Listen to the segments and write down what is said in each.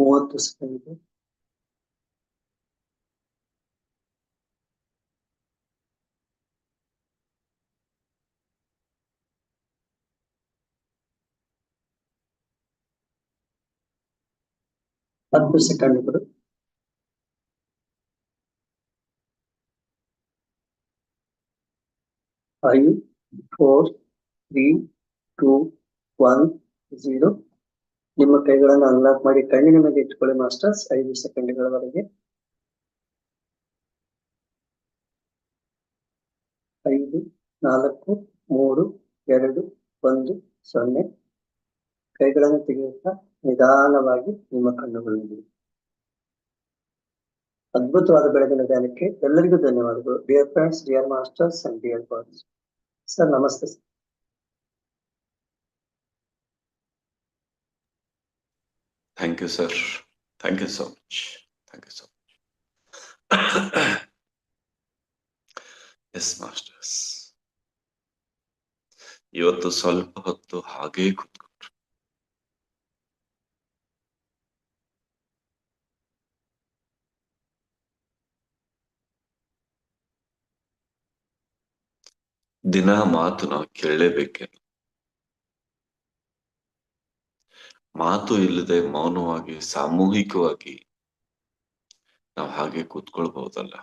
what is available. One percent available. Five, four, three, two, one, zero. ನಿಮ್ಮ ಕೈಗಳನ್ನು unlock ಮಾಡಿ ಕಣ್ಣಿನ ಮೇಲೆ ಇಟ್ಕೊಳ್ಳಿ ಮಾಸ್ಟರ್ಸ್ ಐದು ಸೆಕೆಂಡ್ಗಳವರೆಗೆ. ಐದು, ನಾಲ್ಕು, ಮೂರು, ಎರಡು, ಒಂದು, ಸೊನ್ನೆ. ಕೈಗಳನ್ನು ತೆಗೆಯುತ್ತಾ ನಿಧಾನವಾಗಿ ನಿಮ್ಮ ಕಣ್ಣುಗಳನ್ನು ಅದ್ಭುತವಾದ ಬೆಳಗಿನ ಧ್ಯಾನಕ್ಕೆ ಎಲ್ಲರಿಗೂ ಧನ್ಯವಾದಗಳು. Dear friends dear masters and dear boys sir ನಮಸ್ತೆ sir Thank you, sir. Thank you so much. Thank you so much. Yes masters ಇವತ್ತು ಸ್ವಲ್ಪ ಹೊತ್ತು ಹಾಗೇ ಕೂತ್ಕೊಂಡ್ರು ದಿನ ಮಾತು ನಾವು ಕೇಳಲೇಬೇಕೇನು ಮಾತು ಇಲ್ಲದೆ ಮೌನವಾಗಿ ಸಾಮೂಹಿಕವಾಗಿ ನಾವು ಹಾಗೆ ಕೂತ್ಕೊಳ್ಬಹುದಲ್ಲ?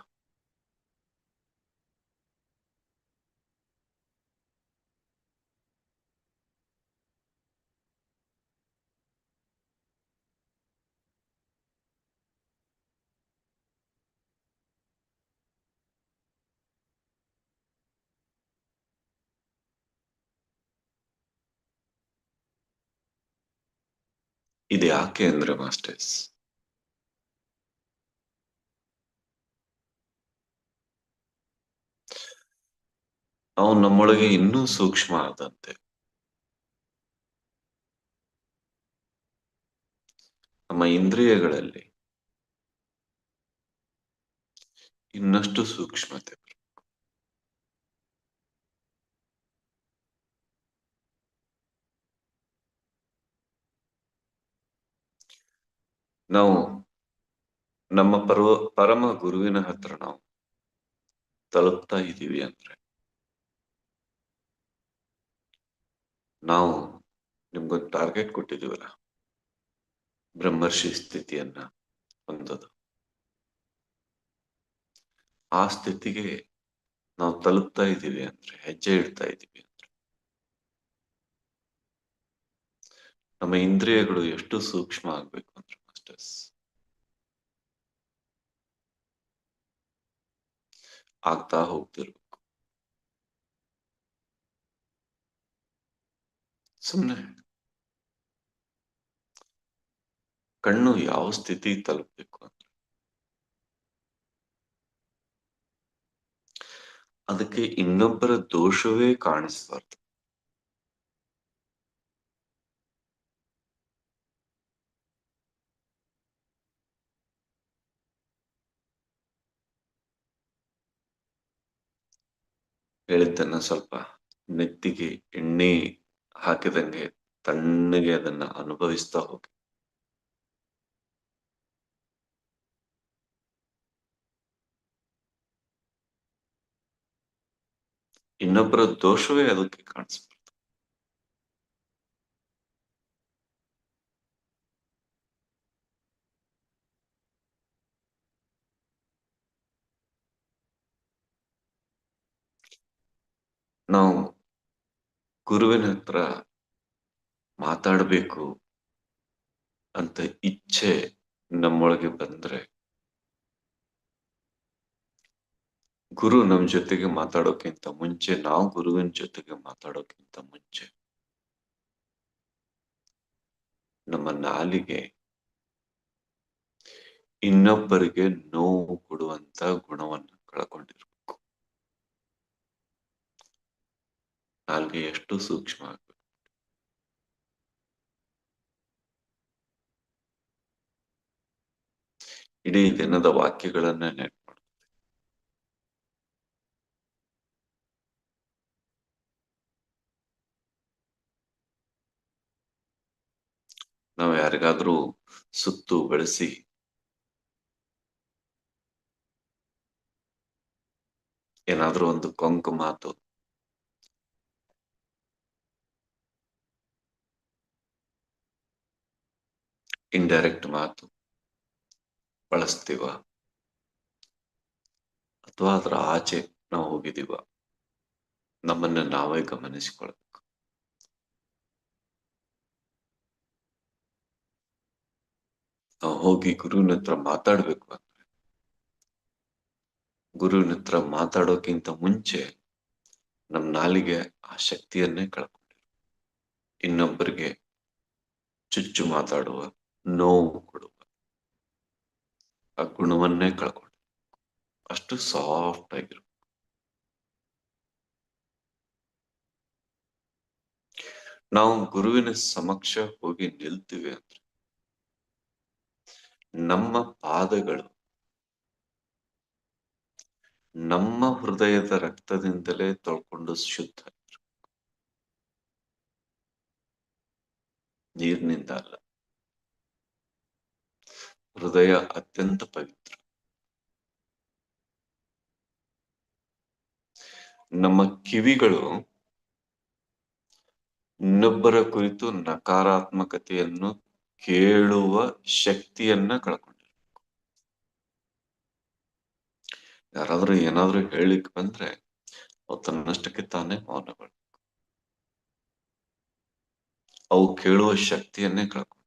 ಇದು ಯಾಕೆ ಅಂದ್ರೆ ಮಾಸ್ಟರ್ಸ್? ನಾವು ನಮ್ಮೊಳಗೆ ಇನ್ನೂ ಸೂಕ್ಷ್ಮ ಆದಂತೆ. ನಮ್ಮ ಇಂದ್ರಿಯಗಳಲ್ಲಿ ಇನ್ನಷ್ಟು ಸೂಕ್ಷ್ಮತೆ. ನಾವು ನಮ್ಮ ಪರ್ವ, ಪರಮ ಗುರುವಿನ ಹತ್ರ ನಾವು ತಲುಪ್ತಾ ಇದ್ದೀವಿ ಅಂದ್ರೆ, ನಾವು ನಿಮ್ಗೊಂದು ಟಾರ್ಗೆಟ್ ಕೊಟ್ಟಿದೀವಲ್ಲ ಬ್ರಹ್ಮರ್ಷಿ ಸ್ಥಿತಿಯನ್ನ ಹೊಂದೋದು. ಆ ಸ್ಥಿತಿಗೆ ನಾವು ತಲುಪ್ತಾ ಇದ್ದೀವಿ ಅಂದ್ರೆ, ಹೆಜ್ಜೆ ಇಡ್ತಾ ಇದ್ದೀವಿ ಅಂದ್ರೆ, ನಮ್ಮ ಇಂದ್ರಿಯಗಳು ಎಷ್ಟು ಸೂಕ್ಷ್ಮ ಆಗ್ಬೇಕು ಅಂದ್ರೆ ಮಾಸ್ಟರ್ಸ್ ಆಗ್ತಾ ಹೋಗ್ತಿರ್ಬೇಕು ಸುಮ್ಮನೆ ಕಣ್ಣು ಯಾವ ಸ್ಥಿತಿ ತಲುಪಬೇಕು ಅಂದ್ರೆ ಅದಕ್ಕೆ ಇನ್ನೊಬ್ಬರ ದೋಷವೇ ಕಾಣಿಸ್ಬಾರ್ದು. ಹೇಳಿದ್ದನ್ನ ಸ್ವಲ್ಪ ನೆತ್ತಿಗೆ ಎಣ್ಣೆ ಹಾಕಿದಂಗೆ ತಣ್ಣಗೆ ಅದನ್ನ ಅನುಭವಿಸ್ತಾ ಹೋಗಿ. ಇನ್ನೊಬ್ಬರ ದೋಷವೇ ಅದಕ್ಕೆ ಕಾಣಿಸ್ಬಾರ್ದು ನಾವು ಗುರುವಿನ ಹತ್ರ ಮಾತಾಡಬೇಕು ಅಂತ ಇಚ್ಛೆ ನಮ್ಮೊಳಗೆ ಬಂದ್ರೆ ಗುರು ನಮ್ಮ ಜೊತೆಗೆ ಮಾತಾಡೋಕ್ಕಿಂತ ಮುಂಚೆ, ನಾವು ಗುರುವಿನ ಜೊತೆಗೆ ಮಾತಾಡೋಕ್ಕಿಂತ ಮುಂಚೆ ನಮ್ಮ ನಾಲಿಗೆ ಇನ್ನೊಬ್ಬರಿಗೆ ನೋವು ಕೊಡುವಂತ ಗುಣವನ್ನು ಕಳ್ಕೊಂಡಿರ್ಬೇಕು. ನಾಲ್ಗೆ ಎಷ್ಟು ಸೂಕ್ಷ್ಮ ಆಗ್ಬೇಕು. ಇಡೀ ದಿನದ ವಾಕ್ಯಗಳನ್ನ ಮಾಡ್ಬೇಕು ನಾವು ಯಾರಿಗಾದ್ರೂ ಸುತ್ತು ಬೆಳೆಸಿ ಏನಾದ್ರೂ ಒಂದು ಕೊಂಕು ಮಾತು ಇಂಡೈರೆಕ್ಟ್ ಮಾತು. ಬಳಸ್ತೀವ. ಅಥವಾ ಅದರ ಆಚೆ ನಾವು ಹೋಗಿದ್ದೀವ. ನಮ್ಮನ್ನ ನಾವೇ ಗಮನಿಸಿಕೊಳ್ಬೇಕು. ನಾವು ಹೋಗಿ ಗುರುವಿನ ಹತ್ರ ಮಾತಾಡ್ಬೇಕು ಅಂದ್ರೆ, ಗುರುವಿನ ಹತ್ರ ಮಾತಾಡೋಕ್ಕಿಂತ ಮುಂಚೆ ನಮ್ಮ ನಾಲಿಗೆ ಆ ಶಕ್ತಿಯನ್ನೇ ಕಳ್ಕೊಂಡಿರು ಇನ್ನೊಬ್ಬರಿಗೆ ಚುಚ್ಚು ಮಾತಾಡುವ ನೋವು ಕೊಡುವ. ಆ ಗುಣವನ್ನೇ ಕಳ್ಕೊಂಡು ಅಷ್ಟು ಸಾಫ್ಟ್ ಆಗಿರು ನಾವು ಗುರುವಿನ ಸಮಕ್ಷ ಹೋಗಿ ನಿಲ್ತೀವಿ ಅಂದ್ರೆ, ನಮ್ಮ ಪಾದಗಳು ನಮ್ಮ ಹೃದಯದ ರಕ್ತದಿಂದಲೇ ತೊಳ್ಕೊಂಡು ಶುದ್ಧ ನೀರಿನಿಂದ ಅಲ್ಲ. ಹೃದಯ ಅತ್ಯಂತ ಪವಿತ್ರ. ನಮ್ಮ ಕಿವಿಗಳು ಇನ್ನೊಬ್ಬರ ಕುರಿತು ನಕಾರಾತ್ಮಕತೆಯನ್ನು ಕೇಳುವ ಶಕ್ತಿಯನ್ನ ಕಳ್ಕೊಂಡಿರ್ಬೇಕು. ಯಾರಾದ್ರೂ ಏನಾದ್ರೂ ಹೇಳಿಕ್ ಬಂದ್ರೆ ಅವು ತನ್ನಷ್ಟಕ್ಕೆ ತಾನೇ ಮೌನಗಳು ಅವು ಕೇಳುವ ಶಕ್ತಿಯನ್ನೇ ಕಳ್ಕೊಂಡು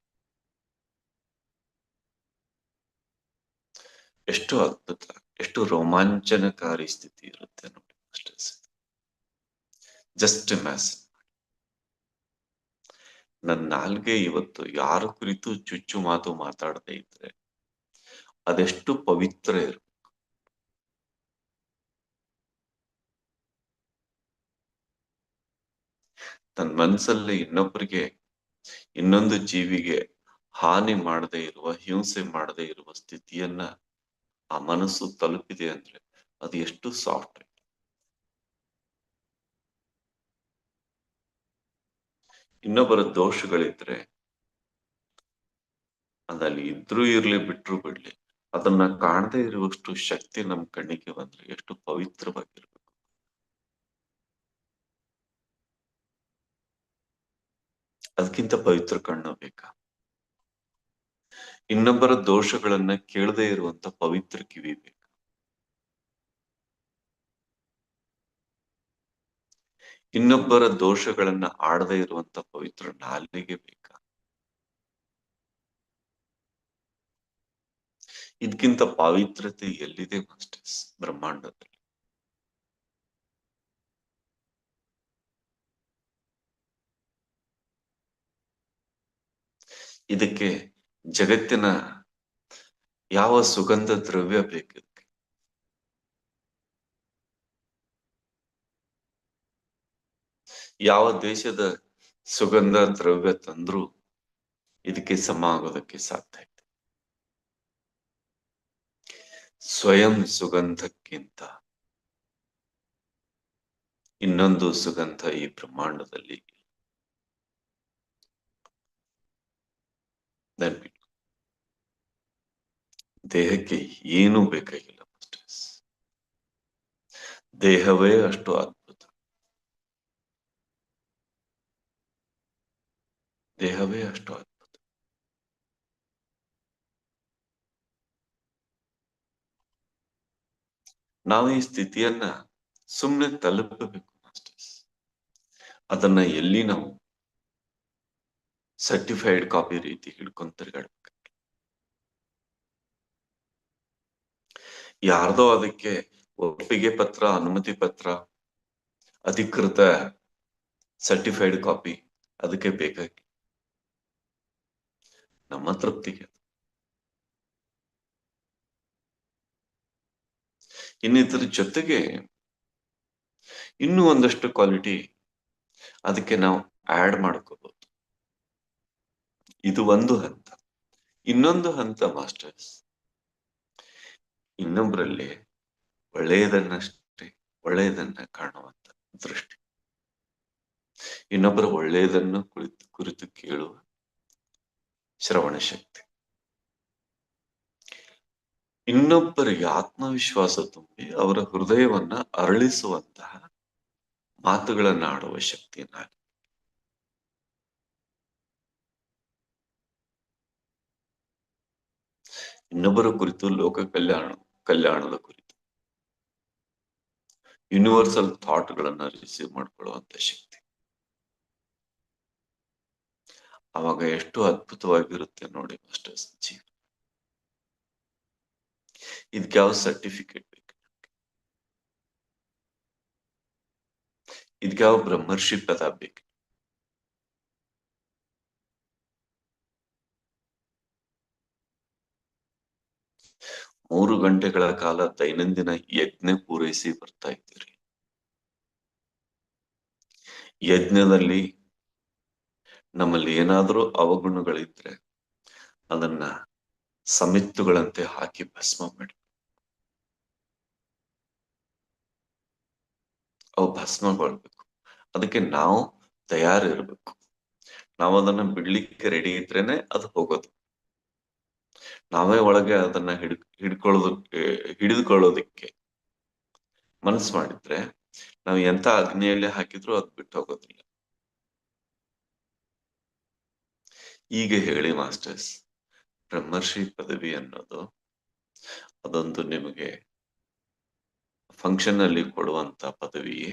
ಎಷ್ಟು ಅದ್ಭುತ, ಎಷ್ಟು ರೋಮಾಂಚನಕಾರಿ ಸ್ಥಿತಿ ಇರುತ್ತೆ ನೋಡಿ ಜಸ್ಟ್ ಮ್ಯಾಸ್ ನನ್ನ ನಾಲ್ಗೆ ಇವತ್ತು ಯಾರ ಕುರಿತು ಚುಚ್ಚು ಮಾತು ಮಾತಾಡದೇ ಇದ್ರೆ ಅದೆಷ್ಟು ಪವಿತ್ರ ಇರು ತನ್ನ ಮನಸ್ಸಲ್ಲಿ ಇನ್ನೊಬ್ಬರಿಗೆ ಇನ್ನೊಂದು ಜೀವಿಗೆ ಹಾನಿ ಮಾಡದೇ ಇರುವ, ಹಿಂಸೆ ಮಾಡದೇ ಇರುವ ಸ್ಥಿತಿಯನ್ನ ಆ ಮನಸ್ಸು ತಲುಪಿದೆ ಅಂದ್ರೆ ಅದು ಎಷ್ಟು ಸಾಫ್ಟ್. ಇನ್ನೊಬ್ಬರ ದೋಷಗಳಿದ್ರೆ ಅದಲ್ಲಿ ಇದ್ರೂ ಇರ್ಲಿ, ಬಿಟ್ರು ಬಿಡ್ಲಿ, ಅದನ್ನ ಕಾಣದೇ ಇರುವಷ್ಟು ಶಕ್ತಿ ನಮ್ ಕಣ್ಣಿಗೆ ಬಂದ್ರೆ ಎಷ್ಟು ಪವಿತ್ರವಾಗಿರ್ಬೇಕು. ಅದಕ್ಕಿಂತ ಪವಿತ್ರ ಕಣ್ಣು ಬೇಕಾ? ಇನ್ನೊಬ್ಬರ ದೋಷಗಳನ್ನ ಕೇಳದೇ ಇರುವಂತ ಪವಿತ್ರ ಕಿವಿ ಬೇಕು. ಇನ್ನೊಬ್ಬರ ದೋಷಗಳನ್ನ ಆಡದೇ ಇರುವಂತ ಪವಿತ್ರ ನಾಲಿಗೆ ಬೇಕಾ? ಇದಕ್ಕಿಂತ ಪವಿತ್ರತೆ ಎಲ್ಲಿದೆ ಮಾಸ್ಟರ್ಸ್ ಬ್ರಹ್ಮಾಂಡದಲ್ಲಿ? ಇದಕ್ಕೆ ಜಗತ್ತಿನ ಯಾವ ಸುಗಂಧ ದ್ರವ್ಯ ಬೇಕು ಯಾವ ದೇಶದ ಸುಗಂಧ ದ್ರವ್ಯ ತಂದ್ರೂ ಇದಕ್ಕೆ ಸಮ ಆಗೋದಕ್ಕೆ ಸಾಧ್ಯ ಇದೆ. ಸ್ವಯಂ ಸುಗಂಧಕ್ಕಿಂತ ಇನ್ನೊಂದು ಸುಗಂಧ ಈ ಬ್ರಹ್ಮಾಂಡದಲ್ಲಿ ನೆನ್ಪಿಟ್ಟು ದೇಹಕ್ಕೆ ಏನೂ ಬೇಕಾಗಿಲ್ಲ ಮಾಸ್ಟರ್ಸ್ ದೇಹವೇ ಅಷ್ಟು ಅದ್ಭುತ. ದೇಹವೇ ಅಷ್ಟು ಅದ್ಭುತ. ನಾವು ಈ ಸ್ಥಿತಿಯನ್ನ ಸುಮ್ಮನೆ ತಲುಪಬೇಕು ಮಾಸ್ಟರ್ಸ್ ಅದನ್ನ ಎಲ್ಲಿ ನಾವು ಸರ್ಟಿಫೈಡ್ ಕಾಪಿ ರೀತಿ ಹಿಡ್ಕೊಂಡ್ ತಿರ್ಗಾಡ್ಬೇಕು. ಯಾರ್ದೋ ಅದಕ್ಕೆ ಒಪ್ಪಿಗೆ ಪತ್ರ, ಅನುಮತಿ ಪತ್ರ, ಅಧಿಕೃತ ಸರ್ಟಿಫೈಡ್ ಕಾಪಿ ಅದಕ್ಕೆ ಬೇಕಾಗಿ. ನಮ್ಮ ತೃಪ್ತಿಗೆ ಇನ್ನಿತರ ಜೊತೆಗೆ ಇನ್ನೂ ಒಂದಷ್ಟು ಕ್ವಾಲಿಟಿ ಅದಕ್ಕೆ ನಾವು ಆಡ್ ಮಾಡ್ಕೋಬಹುದು ಇದು ಒಂದು ಹಂತ. ಇನ್ನೊಂದು ಹಂತ ಮಾಸ್ಟರ್ಸ್. ಇನ್ನೊಬ್ಬರಲ್ಲಿ ಒಳ್ಳೆಯದನ್ನಷ್ಟೇ, ಒಳ್ಳೆಯದನ್ನ ಕಾಣುವಂತ ದೃಷ್ಟಿ. ಇನ್ನೊಬ್ಬರ ಒಳ್ಳೆಯದನ್ನು ಕುರಿತು ಕುರಿತು ಕೇಳುವ ಶ್ರವಣ ಶಕ್ತಿ. ಇನ್ನೊಬ್ಬರಿಗೆ ಆತ್ಮವಿಶ್ವಾಸ ತುಂಬಿ ಅವರ ಹೃದಯವನ್ನ ಅರಳಿಸುವಂತಹ ಮಾತುಗಳನ್ನ ಆಡುವ ಶಕ್ತಿಯನ್ನ ಇನ್ನೊಬ್ಬರ ಕುರಿತು ಲೋಕ ಕಲ್ಯಾಣ, ಕಲ್ಯಾಣದ ಕುರಿತು. ಯೂನಿವರ್ಸಲ್ ಥಾಟ್ ಗಳನ್ನ ರಿಸೀವ್ ಮಾಡ್ಕೊಳ್ಳುವಂತ ಶಕ್ತಿ. ಅವಾಗ ಎಷ್ಟು ಅದ್ಭುತವಾಗಿರುತ್ತೆ ನೋಡಿ ಮಾಸ್ಟರ್ಸ್ ಜೀವನ ಇದಕ್ಕೆ ಯಾವ ಸರ್ಟಿಫಿಕೇಟ್ ಬೇಕು ಇದಕ್ಕೆ ಯಾವ ಬ್ರಹ್ಮರ್ಷಿ ಪದ ಬೇಕು ಮೂರು ಗಂಟೆಗಳ ಕಾಲ ದೈನಂದಿನ ಯಜ್ಞ ಪೂರೈಸಿ ಬರ್ತಾ ಇದ್ದೀರಿ. ಯಜ್ಞದಲ್ಲಿ ನಮ್ಮಲ್ಲಿ ಏನಾದರೂ ಅವಗುಣಗಳಿದ್ರೆ ಅದನ್ನ ಸಮಿತ್ತುಗಳಂತೆ ಹಾಕಿ ಭಸ್ಮ ಮಾಡಿ. ಅವು ಭಸ್ಮಗೊಳ್ಬೇಕು ಅದಕ್ಕೆ ನಾವು ತಯಾರಿರ್ಬೇಕು. ನಾವು ಅದನ್ನ ಬಿಡ್ಲಿಕ್ಕೆ ರೆಡಿ ಇದ್ರೇನೆ ಅದು ಹೋಗೋದು. ನಾವೇ ಒಳಗೆ ಅದನ್ನ ಹಿಡ್, ಹಿಡ್ಕೊಳ್ಳೋದಕ್ಕೆ, ಹಿಡಿದುಕೊಳ್ಳೋದಕ್ಕೆ ಮನಸ್ಸು ಮಾಡಿದ್ರೆ ನಾವು ಎಂತ ಅಗ್ನಿಯಲ್ಲಿ ಹಾಕಿದ್ರು ಅದು ಬಿಟ್ಟು ಹೋಗೋದಿಲ್ಲ. ಈಗ ಹೇಳಿ ಮಾಸ್ಟರ್ಸ್, ಬ್ರಹ್ಮರ್ಷಿ ಪದವಿ ಅನ್ನೋದು ಅದೊಂದು ನಿಮಗೆ ಫಂಕ್ಷನ್ ಅಲ್ಲಿ ಕೊಡುವಂತ ಪದವಿಯೇ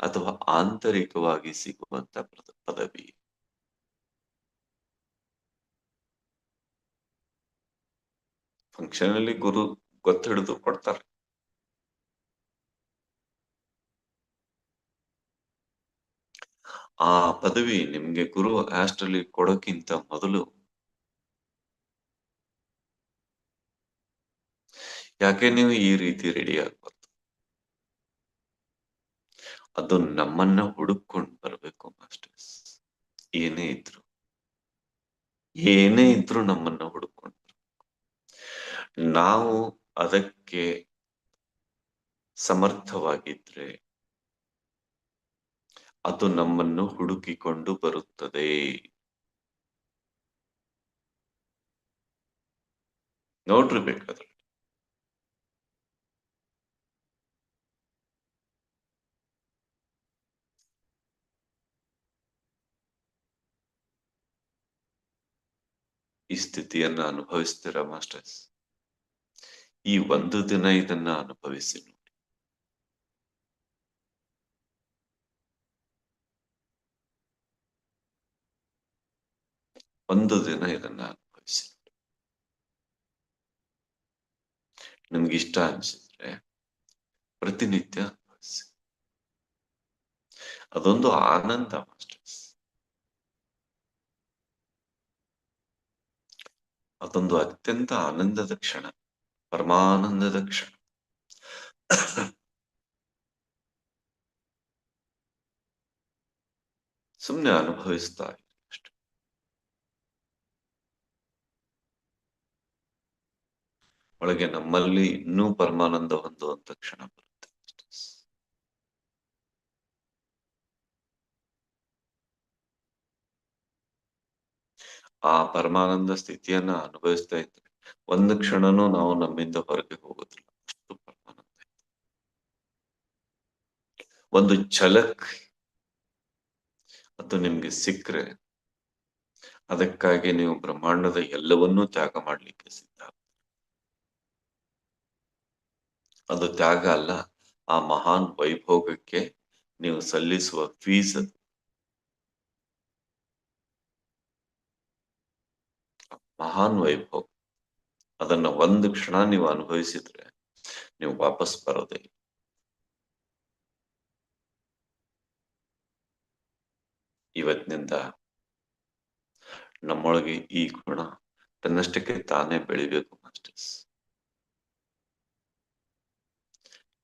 ಅಥವಾ ಆಂತರಿಕವಾಗಿ ಸಿಗುವಂತ ಪದವಿ ಫಂಕ್ಷನ್ ಅಲ್ಲಿ ಗುರು ಗೊತ್ತಿಡಿದು ಕೊಡ್ತಾರೆ. ಆ ಪದವಿ ನಿಮ್ಗೆ ಗುರು ಆಸ್ಟ್ರಲ್ಲಿ ಕೊಡೋಕ್ಕಿಂತ ಮೊದಲು ಯಾಕೆ ನೀವು ಈ ರೀತಿ ರೆಡಿ ಆಗ್ಬಾರ್ದು? ಅದು ನಮ್ಮನ್ನ ಹುಡುಕೊಂಡು ಬರಬೇಕು ಮಾಸ್ಟರ್ಸ್. ಏನೇ ಇದ್ರು. ಏನೇ ಇದ್ರು ನಮ್ಮನ್ನ ಹುಡುಕೊಂಡು ನಾವು ಅದಕ್ಕೆ ಸಮರ್ಥವಾಗಿದ್ರೆ ಅದು ನಮ್ಮನ್ನು ಹುಡುಕಿಕೊಂಡು ಬರುತ್ತದೆ. ನೋಡ್ರಿ ಬೇಕಾದ್ರೆ. ಈ ಸ್ಥಿತಿಯನ್ನು ಅನುಭವಿಸ್ತೀರಾ ಮಾಸ್ಟರ್ಸ್? ಈ ಒಂದು ದಿನ ಇದನ್ನ ಅನುಭವಿಸಿ ನೋಡಿ. ಒಂದು ದಿನ ಇದನ್ನ ಅನುಭವಿಸಿ ನಿಮ್ಗೆ ಇಷ್ಟ ಅನ್ಸಿದ್ರೆ ಪ್ರತಿನಿತ್ಯ ಅನುಭವಿಸಿ. ಅದೊಂದು ಆನಂದ ಮಾಸ್ಟರ್ಸ್. ಅದೊಂದು ಅತ್ಯಂತ ಆನಂದದ ಕ್ಷಣ. ಪರಮಾನಂದದ ಕ್ಷಣ ಸುಮ್ಮನೆ ಅನುಭವಿಸ್ತಾ ಅಷ್ಟೆ ಒಳಗೆ ನಮ್ಮಲ್ಲಿ ಇನ್ನೂ ಪರಮಾನಂದ ಹೊಂದುವಂತ ಕ್ಷಣ ಬರುತ್ತೆ. ಆ ಪರಮಾನಂದ ಸ್ಥಿತಿಯನ್ನ ಅನುಭವಿಸ್ತಾ ಇದ್ರೆ ಒಂದು ಕ್ಷಣನೂ ನಾವು ನಮ್ಮಿಂದ ಹೊರಗೆ ಹೋಗೋದಿಲ್ಲ. ಅಷ್ಟು ಪರಮಾನಂದ ಒಂದು ಛಲಕ್ ಅದು ನಿಮ್ಗೆ ಸಿಕ್ಕರೆ, ಅದಕ್ಕಾಗಿ ನೀವು ಬ್ರಹ್ಮಾಂಡದ ಎಲ್ಲವನ್ನೂ ತ್ಯಾಗ ಮಾಡ್ಲಿಕ್ಕೆ ಸಿದ್ಧ ಅದು ತ್ಯಾಗ ಅಲ್ಲ, ಆ ಮಹಾನ್ ವೈಭೋಗಕ್ಕೆ ನೀವು ಸಲ್ಲಿಸುವ ಫೀಸ್ ಅದು. ಮಹಾನ್ ವೈಭವ ಅದನ್ನ ಒಂದು ಕ್ಷಣ ನೀವು ಅನುಭವಿಸಿದ್ರೆ ನೀವು ವಾಪಸ್ ಬರೋದೇ ಇವತ್ತಿನಿಂದ ನಮ್ಮೊಳಗೆ ಈ ಗುಣ ತನ್ನಷ್ಟಕ್ಕೆ ತಾನೇ ಬೆಳಿಬೇಕು ಮಾಸ್ಟರ್ಸ್.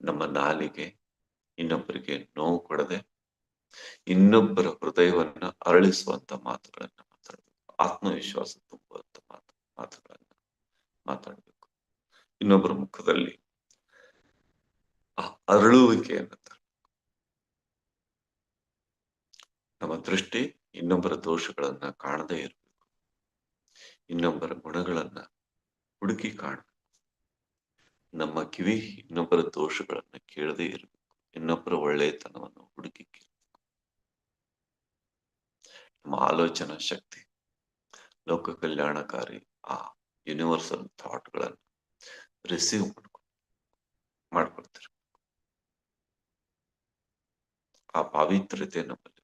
ನಮ್ಮ ನಾಲಿಗೆ ಇನ್ನೊಬ್ಬರಿಗೆ ನೋವು ಕೊಡದೆ ಇನ್ನೊಬ್ಬರ ಹೃದಯವನ್ನ ಅರಳಿಸುವಂತ ಮಾತುಗಳನ್ನ ಮಾತಾಡಬೇಕು. ಆತ್ಮವಿಶ್ವಾಸ ತುಂಬುವಂತ ಮಾತು ಮಾತುಗಳನ್ನ. ಮಾತಾಡಬೇಕು. ಇನ್ನೊಬ್ಬರ ಮುಖದಲ್ಲಿ ಆ ಅರಳುವಿಕೆಯನ್ನ ನಮ್ಮ ದೃಷ್ಟಿ ಇನ್ನೊಬ್ಬರ ದೋಷಗಳನ್ನ ಕಾಣದೇ ಇರಬೇಕು. ಇನ್ನೊಬ್ಬರ ಗುಣಗಳನ್ನ ಹುಡುಕಿ ಕಾಣಬೇಕು. ನಮ್ಮ ಕಿವಿ ಇನ್ನೊಬ್ಬರ ದೋಷಗಳನ್ನ ಕೇಳದೇ ಇರಬೇಕು. ಇನ್ನೊಬ್ಬರ ಒಳ್ಳೆಯತನವನ್ನು ಹುಡುಕಿ ಕೇಳಬೇಕು. ನಮ್ಮ ಆಲೋಚನಾ ಶಕ್ತಿ, ಲೋಕ ಕಲ್ಯಾಣಕಾರಿ ಆ ಯೂನಿವರ್ಸಲ್ ಥಾಟ್ಗಳನ್ನು ರಿಸೀವ್ ಮಾಡ್ಕೊ ಮಾಡ್ಕೊಳ್ತಾರೆ ಆ ಪಾವಿತ್ರ್ಯತೆ ನಮ್ಮಲ್ಲಿ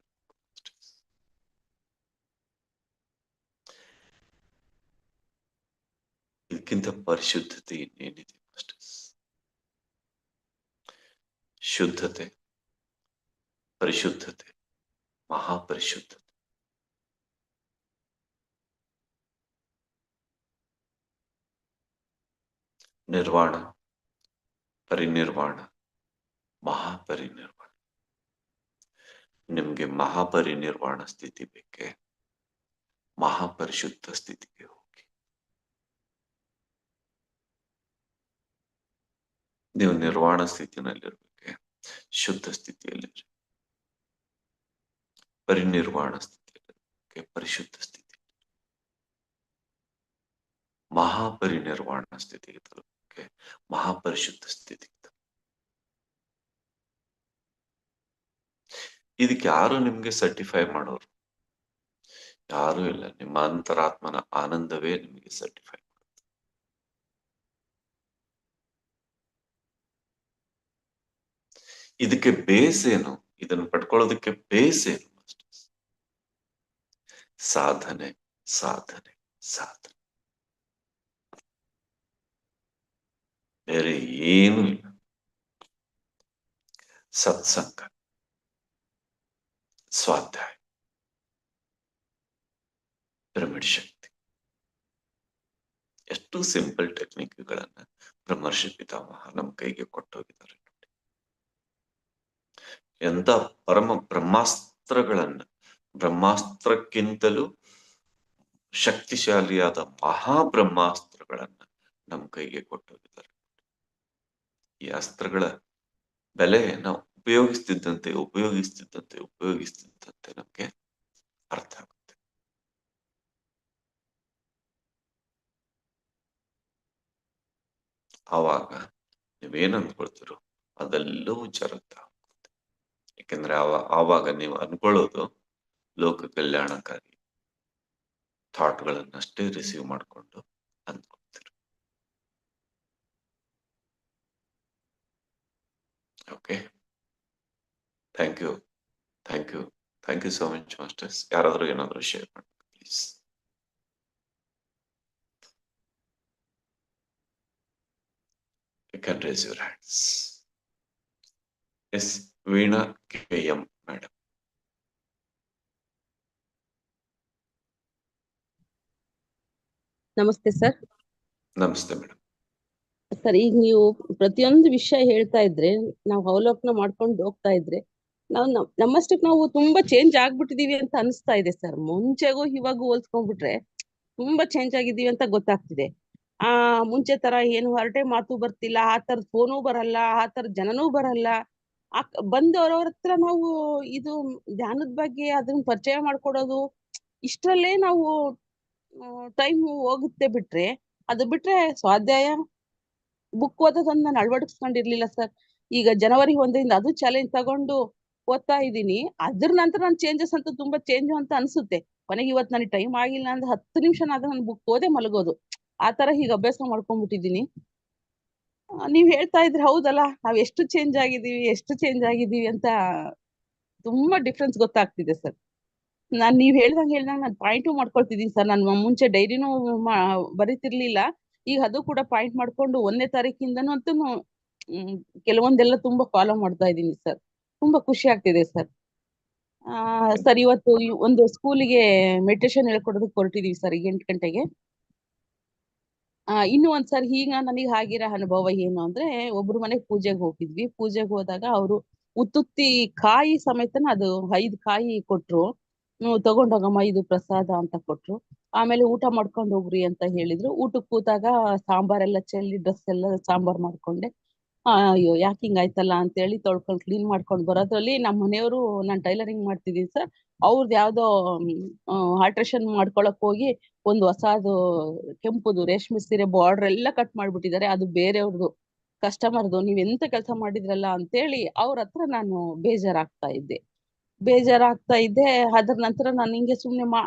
ಇದಕ್ಕಿಂತ ಪರಿಶುದ್ಧತೆ ಇನ್ನೇನಿದೆ ಮಾಸ್ಟರ್ಸ್ ಶುದ್ಧತೆ, ಪರಿಶುದ್ಧತೆ, ಮಹಾಪರಿಶುದ್ಧತೆ. ನಿರ್ವಾಣ, ಪರಿನಿರ್ವಾಣ, ಮಹಾಪರಿನಿರ್ವಾಣ. ನಿಮ್ಗೆ ಮಹಾಪರಿನಿರ್ವಾಣ ಸ್ಥಿತಿ ಬೇಕೆ? ಮಹಾಪರಿಶುದ್ಧ ಸ್ಥಿತಿಗೆ ಹೋಗಿ. ನೀವು ನಿರ್ವಾಣ ಸ್ಥಿತಿನಲ್ಲಿರ್ಬೇಕೆ? ಶುದ್ಧ ಸ್ಥಿತಿಯಲ್ಲಿ ಪರಿನಿರ್ವಾಣ ಸ್ಥಿತಿಯಲ್ಲಿರ್ಬೇಕೆ? ಪರಿಶುದ್ಧ ಸ್ಥಿತಿ. ಮಹಾಪರಿನಿರ್ವಾಣ ಸ್ಥಿತಿಗೆ ತಲುಪಕ್ಕೆ ಮಹಾಪರಿಶುದ್ಧ ಸ್ಥಿತಿ. ಇದಕ್ಕೆ ಯಾರು ನಿಮ್ಗೆ ಸರ್ಟಿಫೈ ಮಾಡೋರು? ಯಾರು ಇಲ್ಲ. ನಿಮ್ಮ ಅಂತರಾತ್ಮನ ಆನಂದವೇ ನಿಮಗೆ ಸರ್ಟಿಫೈ ಮಾಡುತ್ತೆ ಇದಕ್ಕೆ ಬೇಸ್ ಏನು ಇದನ್ನು ಪಡ್ಕೊಳ್ಳೋದಕ್ಕೆ ಬೇಸ್ ಏನು ಸಾಧನೆ ಸಾಧನೆ ಸಾಧನೆ. ಬೇರೆ ಏನೂ ಇಲ್ಲ. ಸತ್ಸಂಗ. ಸ್ವಾಧ್ಯಾಯ. ಪಿರಮಿಡ್ ಶಕ್ತಿ. ಎಷ್ಟು ಸಿಂಪಲ್ ಟೆಕ್ನಿಕ್ಗಳನ್ನ ಬ್ರಹ್ಮರ್ಷಿ ಪಿತಾಮಹ ನಮ್ಮ ಕೈಗೆ ಕೊಟ್ಟೋಗಿದ್ದಾರೆ ನೋಡಿ. ಎಂತ ಪರಮ ಬ್ರಹ್ಮಾಸ್ತ್ರಗಳನ್ನ, ಬ್ರಹ್ಮಾಸ್ತ್ರಕ್ಕಿಂತಲೂ ಶಕ್ತಿಶಾಲಿಯಾದ ಮಹಾಬ್ರಹ್ಮಾಸ್ತ್ರಗಳನ್ನ ನಮ್ಮ ಕೈಗೆ ಕೊಟ್ಟೋಗಿದ್ದಾರೆ. ಈ ಅಸ್ತ್ರಗಳ ಬೆಲೆ ನಾವು ಉಪಯೋಗಿಸ್ತಿದ್ದಂತೆ ಉಪಯೋಗಿಸ್ತಿದ್ದಂತೆ ಉಪಯೋಗಿಸ್ತಿದ್ದಂತೆ ನಮ್ಗೆ ಅರ್ಥ ಆಗುತ್ತೆ. ಆವಾಗ ನೀವೇನು ಅಂದ್ಕೊಳ್ತಿರೋ ಅದೆಲ್ಲವೂ ಜರುಗ್ತಾ ಹೋಗುತ್ತೆ. ಯಾಕೆಂದ್ರೆ ಆವ ಆವಾಗ ನೀವು ಅನ್ಕೊಳ್ಳೋದು ಲೋಕ ಕಲ್ಯಾಣಕ್ಕಾಗಿ ಥಾಟ್ಗಳನ್ನಷ್ಟೇ ರಿಸೀವ್ ಮಾಡ್ಕೊಂಡು ಅಂದ್ಕೊಳ್ತೀರಿ okay thank you thank you thank you so much masters ಯಾರಾದ್ರೂ ಏನಾದ್ರು ಶೇರ್ ಮಾಡಿ please you can raise your hands yes Veena K M madam ನಮಸ್ತೆ ಸರ್ ನಮಸ್ತೆ ಮೇಡಮ್ ಸರ್, ಈಗ ನೀವು ಪ್ರತಿಯೊಂದು ವಿಷಯ ಹೇಳ್ತಾ ಇದ್ರೆ, ನಾವು ಅವಲೋಕನ ಮಾಡ್ಕೊಂಡು ಹೋಗ್ತಾ ಇದ್ರೆ, ನಾವು ನಮ್- ನಮ್ಮಷ್ಟಕ್ಕೆ ನಾವು ತುಂಬಾ ಚೇಂಜ್ ಆಗ್ಬಿಟ್ಟಿದೀವಿ ಅಂತ ಅನಿಸ್ತಾ ಇದೆ ಸರ್. ಮುಂಚೆಗೂ ಇವಾಗೂ ಹೋಲ್ಸ್ಕೊಂಡ್ಬಿಟ್ರೆ ತುಂಬಾ ಚೇಂಜ್ ಆಗಿದೀವಿ ಅಂತ ಗೊತ್ತಾಗ್ತಿದೆ. ಆ, ಮುಂಚೆ ತರ ಏನು ಹೊರಟೆ ಮಾತು ಬರ್ತಿಲ್ಲ, ಆ ತರದ ಫೋನು ಬರಲ್ಲ, ಆ ತರ ಜನನೂ ಬರಲ್ಲ. ಆ ಬಂದವ್ರವ್ರ ಹತ್ರ ನಾವು ಇದು ಧ್ಯಾನದ ಬಗ್ಗೆ ಅದನ್ನ ಪರಿಚಯ ಮಾಡ್ಕೊಡೋದು, ಇಷ್ಟರಲ್ಲೇ ನಾವು ಟೈಮ್ ಹೋಗುತ್ತೆ ಬಿಟ್ರೆ, ಅದು ಬಿಟ್ರೆ ಸ್ವಾಧ್ಯಾಯ. ಬುಕ್ ಓದೋದನ್ನ ನಾನು ಅಳವಡಿಸ್ಕೊಂಡಿರ್ಲಿಲ್ಲ ಸರ್ ಈಗ ಜನವರಿ ಒಂದರಿಂದ ಅದು ಚಾಲೆಂಜ್ ತಗೊಂಡು ಓದ್ತಾ ಇದ್ದೀನಿ. ಅದ್ರ ನಂತರ ನಾನು ಚೇಂಜಸ್ ಅಂತ ತುಂಬಾ ಚೇಂಜ್ ಅಂತ ಅನ್ಸುತ್ತೆ. ಕೊನೆಗೆ ಇವತ್ತು ನನಗೆ ಟೈಮ್ ಆಗಿಲ್ಲ ಅಂದ್ರೆ ಹತ್ತು ನಿಮಿಷನಾದ್ರೂ ನಾನು ಬುಕ್ ಓದೇ ಮಲಗೋದು. ಆ ತರ ಈಗ ಅಭ್ಯಾಸ ಮಾಡ್ಕೊಂಡ್ಬಿಟ್ಟಿದೀನಿ ಆ, ನೀವ್ ಹೇಳ್ತಾ ಇದ್ರೆ ಹೌದಲ್ಲ? ನಾವ್ ಎಷ್ಟು ಚೇಂಜ್ ಆಗಿದೀವಿ ಎಷ್ಟು ಚೇಂಜ್ ಆಗಿದೀವಿ ಅಂತ ತುಂಬಾ ಡಿಫ್ರೆನ್ಸ್ ಗೊತ್ತಾಗ್ತಿದೆ ಸರ್ ನಾನ್ ನೀವ್ ಹೇಳ್ದಂಗ್ ಹೇಳ್ದಂಗ್ ನಾನು ಪಾಯಿಂಟು ಮಾಡ್ಕೊಳ್ತಿದ್ದೀನಿ ಸರ್ ನಾನು ಮುಂಚೆ ಡೈರಿನೂ ಬರೀತಿರ್ಲಿಲ್ಲ. ಈಗ ಅದು ಕೂಡ ಪಾಯಿಂಟ್ ಮಾಡ್ಕೊಂಡು ಒಂದನೇ ತಾರೀಕಿಂದನೂ ಅಂತೂ ಕೆಲವೊಂದೆಲ್ಲ ತುಂಬಾ ಫಾಲೋ ಮಾಡ್ತಾ ಇದ್ದೀನಿ ಸರ್ ತುಂಬಾ ಖುಷಿ ಆಗ್ತಿದೆ ಸರ್ ಆ ಸರ್ ಇವತ್ತು ಒಂದು ಸ್ಕೂಲಿಗೆ ಮೆಡಿಟೇಷನ್ ಹೇಳ್ಕೊಡೋದಕ್ಕೆ ಹೊರಟಿದೀವಿ ಸರ್ ಈಗ ಎಂಟು ಗಂಟೆಗೆ. ಆ, ಇನ್ನು ಒಂದ್ಸರಿ ಈಗ ನನಗೆ ಆಗಿರೋ ಅನುಭವ ಏನು ಅಂದ್ರೆ ಒಬ್ರು ಮನೆಗೆ ಪೂಜೆಗೆ ಹೋಗಿದ್ವಿ. ಪೂಜೆಗೆ ಹೋದಾಗ ಅವರು ಉತ್ತುತ್ತಿ ಕಾಯಿ ಸಮೇತನ ಅದು ಐದು ಕಾಯಿ ಕೊಟ್ರು. ನೀವು ತಗೊಂಡೋಗಮ್ಮ, ಇದು ಪ್ರಸಾದ ಅಂತ ಕೊಟ್ರು. ಆಮೇಲೆ ಊಟ ಮಾಡ್ಕೊಂಡು ಹೋಗ್ರಿ ಅಂತ ಹೇಳಿದ್ರು. ಊಟಕ್ಕೆ ಕೂತಾಗ ಸಾಂಬಾರೆಲ್ಲ ಚೆಲ್ಲಿ ಡ್ರೆಸ್ ಎಲ್ಲ ಸಾಂಬಾರ್ ಮಾಡ್ಕೊಂಡೆ. ಅಯ್ಯೋ, ಯಾಕೆ ಅಂತ ಹೇಳಿ ತೊಳ್ಕೊಂಡು ಕ್ಲೀನ್ ಮಾಡ್ಕೊಂಡು ಬರೋದ್ರಲ್ಲಿ ನಮ್ಮ ಮನೆಯವರು, ನಾನು ಟೈಲರಿಂಗ್ ಮಾಡ್ತಿದ್ದೀನಿ ಸರ್. ಅವ್ರದ್ದು ಯಾವ್ದೋ ಆಲ್ಟ್ರೇಷನ್ ಮಾಡ್ಕೊಳಕ್ ಹೋಗಿ ಒಂದು ಹೊಸದು ಕೆಂಪುದು ರೇಷ್ಮೆ ಸೀರೆ ಬಾರ್ಡರ್ ಎಲ್ಲ ಕಟ್ ಮಾಡ್ಬಿಟ್ಟಿದ್ದಾರೆ ಅದು ಬೇರೆಯವ್ರದ್ದು ಕಸ್ಟಮರ್ದು ನೀವ್ ಎಂತ ಕೆಲಸ ಮಾಡಿದ್ರಲ್ಲ ಅಂತೇಳಿ ಅವ್ರ ಹತ್ರ ನಾನು ಬೇಜಾರಾಗ್ತಾ ಇದ್ದೆ. ಬೇಜಾರಾಗ್ತಾ ಇದೆ. ಅದ್ರ ನಂತರ ನಾನು ಹಿಂಗೆ ಸುಮ್ನೆ ಮಾ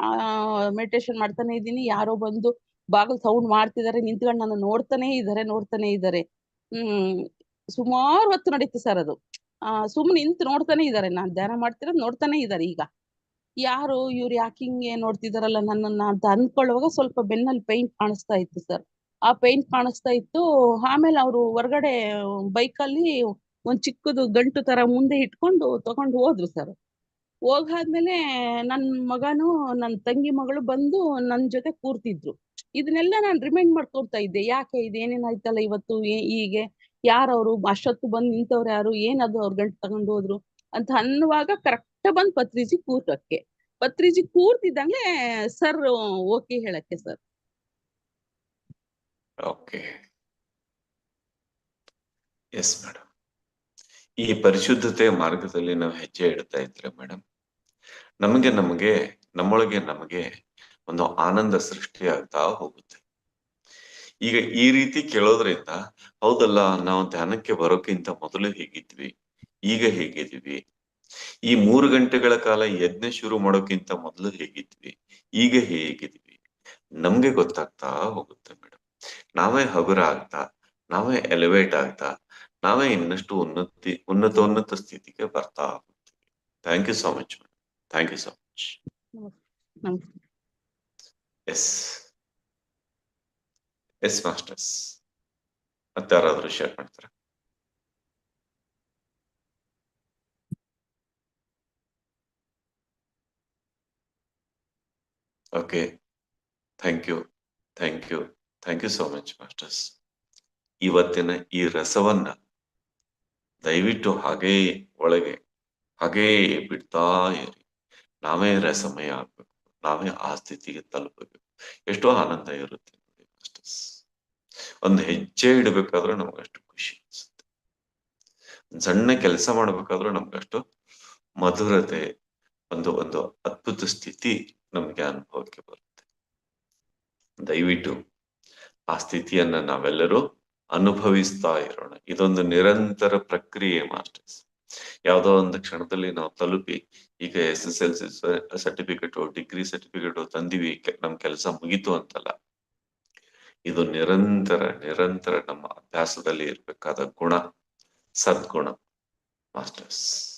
ಮೆಡಿಟೇಷನ್ ಮಾಡ್ತಾನೆ ಇದ್ದೀನಿ. ಯಾರೋ ಬಂದು ಬಾಗಿಲು ಸೌಂಡ್ ಮಾಡ್ತಿದ್ದಾರೆ ನಿಂತ್ಕೊಂಡು ನನ್ನ ನೋಡ್ತಾನೆ ಇದ್ದಾರೆ ನೋಡ್ತಾನೆ ಇದ್ದಾರೆ ಹ್ಮ್, ಸುಮಾರು ಹೊತ್ತು ನಡೀತು ಸರ್ ಅದು. ಆ, ಸುಮ್ನೆ ನಿಂತು ನೋಡ್ತಾನೆ ಇದ್ದಾರೆ ನಾನ್ ಧ್ಯಾನ ಮಾಡ್ತಿರೋದು ನೋಡ್ತಾನೆ ಇದ್ದಾರೆ ಈಗ. ಯಾರು, ಇವ್ರು ಯಾಕೆ ಹಿಂಗೆ ನೋಡ್ತಿದಾರಲ್ಲ ನನ್ನನ್ನ ಅಂತ ಅನ್ಕೊಳ್ಳುವಾಗ ಸ್ವಲ್ಪ ಬೆನ್ನಲ್ಲಿ ಪೈಂಟ್ ಕಾಣಿಸ್ತಾ ಇತ್ತು ಸರ್. ಆ ಪೈಂಟ್ ಕಾಣಿಸ್ತಾ ಇತ್ತು. ಆಮೇಲೆ ಅವರು ಹೊರಗಡೆ, ಬೈಕಲ್ಲಿ ಒಂದ್ ಚಿಕ್ಕದು ಗಂಟು ತರ ಮುಂದೆ ಇಟ್ಕೊಂಡು ತಗೊಂಡು ಹೋದ್ರು ಸರ್. ಹೋಗಾದ್ಮೇಲೆ ನನ್ ಮಗನು, ನನ್ ತಂಗಿ ಮಗಳು ಬಂದು ನನ್ ಜೊತೆ ಕೂರ್ತಿದ್ರು. ಇದನ್ನೆಲ್ಲ ನಾನು ರಿಮೈಂಡ್ ಮಾಡ್ಕೊಳ್ತಾ ಇದ್ದೆ. ಯಾಕೆ ಇದೇನೇನಾಯ್ತಲ್ಲ ಇವತ್ತು, ಏ- ಹೀಗೆ? ಯಾರವ್ರು? ಅಷ್ಟೊತ್ತು ಬಂದು ನಿಂತವ್ರು ಯಾರು? ಏನದು ಅವ್ರ ಗಂಟು ತಗೊಂಡು ಹೋದ್ರು? ಅಂತ ಅನ್ನುವಾಗ ಕರೆಕ್ಟ್ ಬಂದ್ ಪತ್ರಿಜಿ ಕೂತಕ್ಕೆ ಪತ್ರಿಜಿ ಕೂರ್ತಿದ್ದಂಗೆ ಸರ್ ಓಕೆ ಹೇಳಕ್ಕೆ ಸರ್. ಓಕೆ. ಎಸ್ ಮೇಡಮ್ ಈ ಪರಿಶುದ್ಧತೆ ಮಾರ್ಗದಲ್ಲಿ ನಾವು ಹೆಜ್ಜೆ ಇಡ್ತಾ ಇದ್ರೆ ಮೇಡಮ್ ನಮಗೆ ನಮಗೆ, ನಮ್ಮೊಳಗೆ ನಮಗೆ ಒಂದು ಆನಂದ ಸೃಷ್ಟಿ ಆಗ್ತಾ ಹೋಗುತ್ತೆ. ಈಗ ಈ ರೀತಿ ಕೇಳೋದ್ರಿಂದ, ಹೌದಲ್ಲ, ನಾವು ಧ್ಯಾನಕ್ಕೆ ಬರೋಕ್ಕಿಂತ ಮೊದಲು ಹೇಗಿದ್ವಿ, ಈಗ ಹೇಗಿದ್ವಿ, ಈ ಮೂರು ಗಂಟೆಗಳ ಕಾಲ ಯಜ್ಞ ಶುರು ಮಾಡೋಕ್ಕಿಂತ ಮೊದಲು ಹೇಗಿದ್ವಿ, ಈಗ ಹೇಗಿದ್ವಿ, ನಮ್ಗೆ ಗೊತ್ತಾಗ್ತಾ ಹೋಗುತ್ತೆ ಮೇಡಮ್ ನಾವೇ ಹಗುರ ಆಗ್ತಾ ನಾವೇ ಎಲಿವೇಟ್ ಆಗ್ತಾ, ನಾವೇ ಇನ್ನಷ್ಟು ಉನ್ನತಿ, ಉನ್ನತೋನ್ನತ ಸ್ಥಿತಿಗೆ ಬರ್ತಾ ಹೋಗುತ್ತೆ thank you so much madam thank you so much ನಮಸ್ತೆ ಎಸ್ ಎಸ್ ಮಾಸ್ಟರ್ಸ್ ಮತ್ತೆ ಯಾರಾದ್ರೂ ಶೇರ್ ಮಾಡ್ತಾರೆ? Okay thank you thank you thank you so much masters ಇವತ್ತಿನ ಈ ರಸವನ್ನ ದಯವಿಟ್ಟು ಹಾಗೇ ಒಳಗೆ ಹಾಗೇ ಬಿಡ್ತಾ ಇರಿ. ನಾವೇ ರಸಮಯ ಆಗ್ಬೇಕು. ನಾವೇ ಆ ಸ್ಥಿತಿಗೆ ತಲುಪಬೇಕು. ಎಷ್ಟೋ ಆನಂದ ಇರುತ್ತೆ ಒಂದು ಹೆಜ್ಜೆ ಇಡಬೇಕಾದ್ರೂ ನಮ್ಗಷ್ಟು ಖುಷಿ ಅನ್ಸುತ್ತೆ. ಒಂದ್ ಸಣ್ಣ ಕೆಲಸ ಮಾಡ್ಬೇಕಾದ್ರೂ ನಮ್ಗಷ್ಟು ಮಧುರತೆ, ಒಂದು ಒಂದು ಅದ್ಭುತ ಸ್ಥಿತಿ ನಮ್ಗೆ ಅನುಭವಕ್ಕೆ ಬರುತ್ತೆ. ದಯವಿಟ್ಟು ಆ ಸ್ಥಿತಿಯನ್ನ ನಾವೆಲ್ಲರೂ ಅನುಭವಿಸ್ತಾ ಇರೋಣ. ಇದೊಂದು ನಿರಂತರ ಪ್ರಕ್ರಿಯೆ ಮಾಸ್ಟರ್ಸ್. ಯಾವುದೋ ಒಂದು ಕ್ಷಣದಲ್ಲಿ ನಾವು ತಲುಪಿ ಈಗ S S L C certificate degree certificate ತಂದಿವಿ ನಮ್ ಕೆಲಸ ಮುಗೀತು ಅಂತಲ್ಲ. ಇದು ನಿರಂತರ ನಿರಂತರ ನಮ್ಮ ಅಭ್ಯಾಸದಲ್ಲಿ ಇರ್ಬೇಕಾದ ಗುಣ, ಸದ್ಗುಣ, ಮಾಸ್ಟರ್ಸ್.